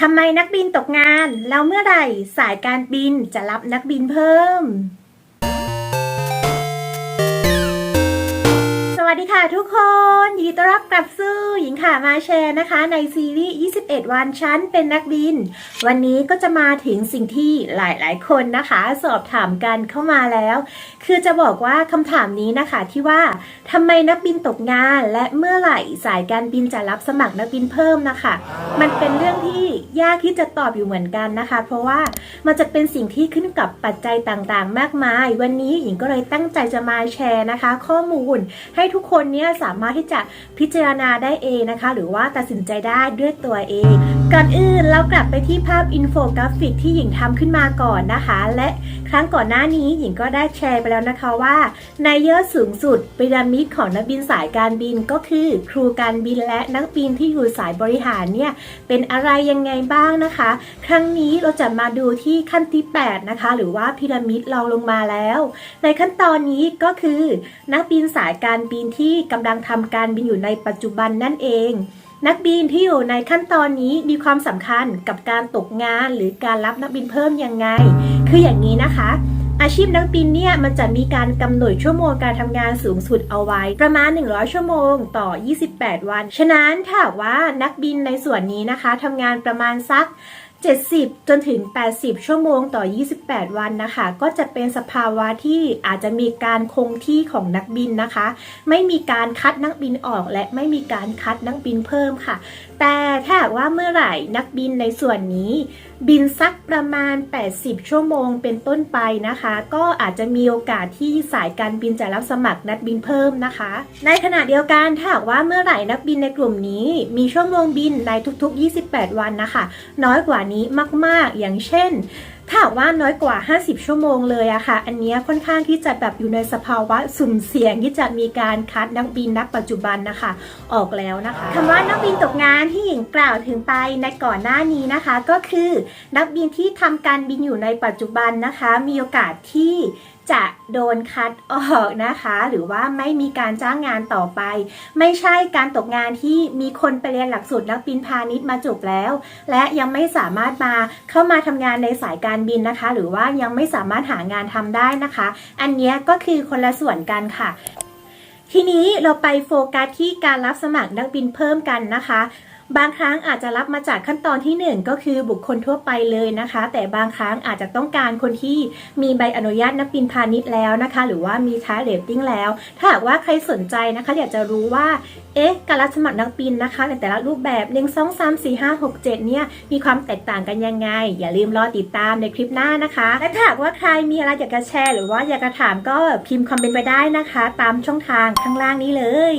ทำไมนักบินตกงาน แล้วเมื่อไหร่สายการบินจะรับนักบินเพิ่ม วัสดีค่ะทุกคนยินดีต้อนรับกลับสู่หญิงค่ะมาแชร์นะคะ ในซีรีส์ 21 วันชั้นเป็นนักบิน วันนี้ก็จะมาถึงสิ่งที่หลายๆ คนนะคะ สอบถามกันเข้ามาแล้ว คือจะบอกว่าคำถามนี้นะคะที่ว่าทำไมนักบินตกงานและเมื่อไหร่สายการบินจะรับสมัครนักบินเพิ่มนะคะ มันเป็นเรื่องที่ยากที่จะตอบอยู่เหมือนกันนะคะ เพราะว่ามันจะเป็นสิ่งที่ขึ้นกับปัจจัยต่างๆ มากมาย วันนี้หญิงก็เลยตั้งใจจะมาแชร์นะคะ ข้อมูลให้ทุกกคนเนี่ยสามารถที่จะพิจารณาได้เองนะคะ หรือว่าตัดสินใจได้ด้วยตัวเอง ก่อนอื่นเรากลับไปที่ภาพอินโฟกราฟิกที่หญิงทำขึ้นมาก่อนนะคะ และครั้งก่อนหน้านี้หญิงก็ได้แชร์ไปแล้วนะคะว่าในยอดสูงสุดพีระมิดของนักบินสายการบินก็คือ ครูการบินและนักบินที่อยู่สายบริหารเนี่ยเป็นอะไรยังไงบ้างนะคะ ครั้งนี้เราจะมาดูที่ขั้นที่ 8 นะคะ หรือว่าพีระมิดเราลงมาแล้ว ในขั้นตอนนี้ก็คือ นักบินสายการบินที่กำลังทำการบินอยู่ในปัจจุบันนั่นเอง นักบินที่อยู่ในขั้นตอนนี้มีความสำคัญกับการตกงานหรือการรับนักบินเพิ่มยังไง คืออย่างนี้นะคะ อาชีพนักบินเนี่ยมันจะมีการกำหนดชั่วโมงการทำงานสูงสุดเอาไว้ ประมาณ 100 ชั่วโมงต่อ 28 วัน ฉะนั้นถ้าว่านักบินในส่วนนี้นะคะทำงานประมาณสัก 70 จนถึง 80 ชั่วโมงต่อ 28 วันนะคะ ก็จะเป็นสภาวะที่อาจจะมีการคงที่ของนักบินนะคะ ไม่มีการคัดนักบินออกและไม่มีการคัดนักบินเพิ่มค่ะ แต่ถ้าหากว่าเมื่อไหร่นักบินในส่วนนี้ บินสักประมาณ 80 ชั่วโมงเป็นต้นไปนะคะ ก็อาจจะมีโอกาสที่สายการบินจะรับสมัครนักบินเพิ่มนะคะ ในขณะเดียวกันถ้าหากว่าเมื่อไหร่นักบินในกลุ่มนี้ มีชั่วโมงบินในทุกๆ 28 วันนะคะ น้อยกว่านี้มากๆ อย่างเช่น ถ้าว่าน้อยกว่า 50 ชั่วโมงเลยอะค่ะ อันนี้ค่อนข้างที่จะแบบอยู่ในสภาวะสุ่มเสี่ยงที่จะมีการคัดนักบินนักปัจจุบันนะคะ ออกแล้วนะคะคำว่านักบินตกงานที่หญิงกล่าวถึงไปในก่อนหน้านี้นะคะ ก็คือ นักบินที่ทำการบินอยู่ในปัจจุบันนะคะ มีโอกาสที่ จะโดนคัดออกนะคะ หรือว่าไม่มีการจ้างงานต่อไป ไม่ใช่การตกงานที่มีคนไปเรียนหลักสูตรนักบินพาณิชย์มาจบแล้ว และยังไม่สามารถมาเข้ามาทำงานในสายการบินนะคะ หรือว่ายังไม่สามารถหางานทำได้นะคะ อันนี้ก็คือคนละส่วนกันค่ะทีนี้เราไปโฟกัสที่การรับสมัครนักบินเพิ่มกันนะคะ บางครั้งอาจจะรับมาจากขั้นตอนที่ 1 ก็คือบุคคลทั่วไปเลยนะคะ แต่บางครั้งอาจจะต้องการคนที่มีใบอนุญาตนักบินพาณิชย์แล้วนะคะ หรือว่ามีท้ายเรตติ้งแล้ว ถ้าหากว่าใครสนใจนะคะ อยากจะรู้ว่าเอ๊ะการรับสมัครนักบินนะคะในแต่ละรูปแบบ 1 2 3 4 5 6 7 เนี่ยมีความแตกต่างกันยังไง อย่าลืมรอติดตามในคลิปหน้านะคะ และถ้าหากว่าใครมีอะไรอยากจะแชร์ หรือว่าอยากจะถามก็พิมพ์คอมเมนต์ไปได้นะคะ ตามช่องทางข้างล่างนี้เลย